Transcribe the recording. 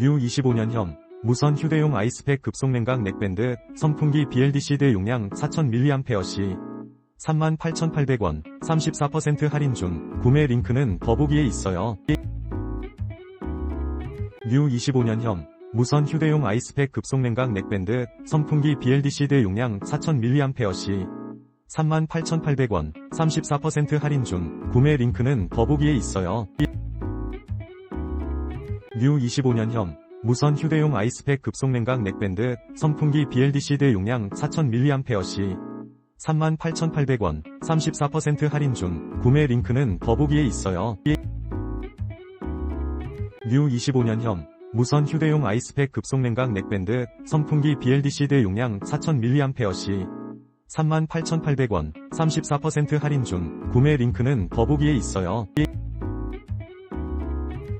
뉴 25년형 무선 휴대용 아이스팩 급속 냉각 넥밴드 선풍기 BLDC 대용량 4000mAh 시 38,800원 34% 할인 중 구매 링크는 더보기에 있어요. 뉴 25년형 무선 휴대용 아이스팩 급속 냉각 넥밴드 선풍기 BLDC 대용량 4000mAh 시 38,800원 34% 할인 중 구매 링크는 더보기에 있어요. 뉴 25년형 무선 휴대용 아이스팩 급속 냉각 넥밴드 선풍기 BLDC 대용량 4000mAh 시 38,800원 34% 할인 중 구매 링크는 더보기에 있어요. 뉴 25년형 무선 휴대용 아이스팩 급속 냉각 넥밴드 선풍기 BLDC 대용량 4000mAh 시 38,800원 34% 할인 중 구매 링크는 더보기에 있어요.